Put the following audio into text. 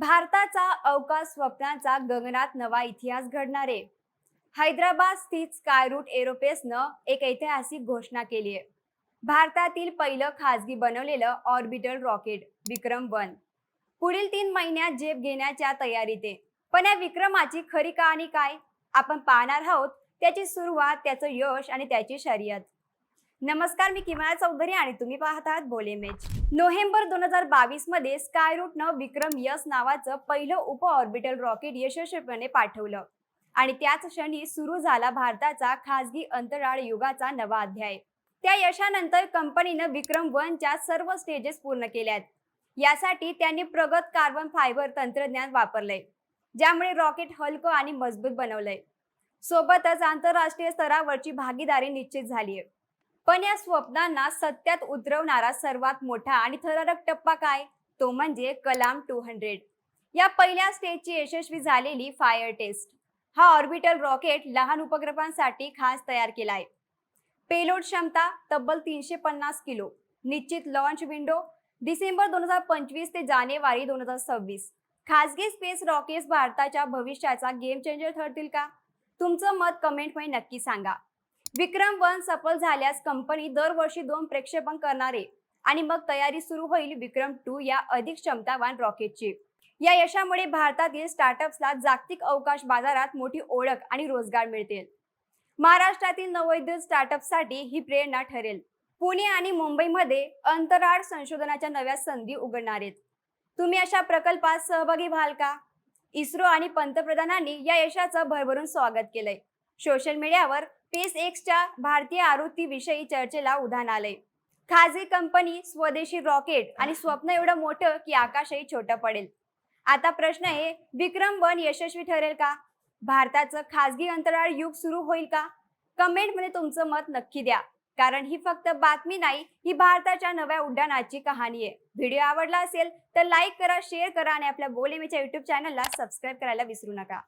भारताचा अवकाश स्वप्नांचा गगनात नवा इतिहास घडणारे. हैदराबाद स्थित स्कायरूट एरोपेसनं एक ऐतिहासिक घोषणा केली आहे. भारतातील पहिलं खासगी बनवलेलं ऑर्बिटल रॉकेट विक्रम वन. पुढील तीन महिन्यात झेप घेण्याच्या तयारीत आहे. पण या विक्रमाची खरी कहाणी काय? आपण पाहणार आहोत त्याची सुरुवात त्याचं यश आणि त्याची शर्यत. नमस्कार मी किमया चौधरी आणि तुम्ही पाहत आहात बोले मॅच नोव्हेंबर दोन हजार बावीसमध्ये स्कायरूटनं विक्रम यस नावाचं पहिलं उप ऑर्बिटल रॉकेट यशस्वीपणे पाठवलं. आणि त्याच क्षणी सुरू झाला भारताचा खासगी अंतराळ युगाचा नवा अध्याय. त्या यशानंतर कंपनीनं विक्रम वनच्या सर्व स्टेजेस पूर्ण केल्यात. यासाठी त्यांनी प्रगत कार्बन फायबर तंत्रज्ञान वापरलंय ज्यामुळे रॉकेट हलकं आणि मजबूत बनवलंय. सोबतच आंतरराष्ट्रीय स्तरावरची भागीदारी निश्चित झालीय. पण या स्वप्नांना सत्यात उतरवणारा सर्वात मोठा आणि थरारक टप्पा काय? तो म्हणजे कलाम टू हंड्रेड या पहिल्या स्टेजची यशस्वी झालेली फायर टेस्ट हा ऑर्बिटल रॉकेट लहान उपग्रहांसाठी खास तयार केलाय. पेलोड क्षमता तब्बल तीनशे पन्नास किलो. निश्चित लॉन्च विंडो डिसेंबर दोन हजार पंचवीस ते जानेवारी दोन हजार सव्वीस. खासगी स्पेस रॉकेट्स भारताच्या भविष्याचा गेम चेंजर ठरतील का? तुमचं मत कमेंटमध्ये नक्की सांगा. विक्रम वन सफल झाल्यास कंपनी दरवर्षी दोन प्रक्षेपण करणारे आणि मग तयारी सुरू होईल विक्रम टू या अधिक क्षमतावान रॉकेटची. या यशामुळे भारतातील स्टार्टअप्सला जागतिक अवकाश बाजारात मोठी ओळख आणि रोजगार मिळतील. महाराष्ट्रातील नवोद्योग स्टार्टअपसाठी ही प्रेरणा ठरेल. पुणे आणि मुंबईमध्ये अंतराळ संशोधनाच्या नव्या संधी उघडणार आहेत तुम्ही अशा प्रकल्पात सहभागी व्हाल का? इस्रो आणि पंतप्रधानांनी या यशाचं भरभरून स्वागत केलंय. सोशल मीडियावर स्पेस एक्सच्या भारतीय आवृत्तीविषयी चर्चेला उधाण आलंय. खाजगी कंपनी स्वदेशी रॉकेट आणि स्वप्न एवढं मोठं की आकाशही छोटं पडेल. आता प्रश्न आहे विक्रम वन यशस्वी ठरेल का? भारताचं खाजगी अंतराळ युग सुरू होईल का? कमेंटमध्ये तुमचं मत नक्की द्या. कारण ही फक्त बातमी नाही ही भारताच्या नव्या उड्डाणाची कहाणी आहे. व्हिडिओ आवडला असेल तर लाईक करा शेअर करा आणि आपल्या बोलेमीच्या युट्यूब चॅनलला सबस्क्राईब करायला विसरू नका.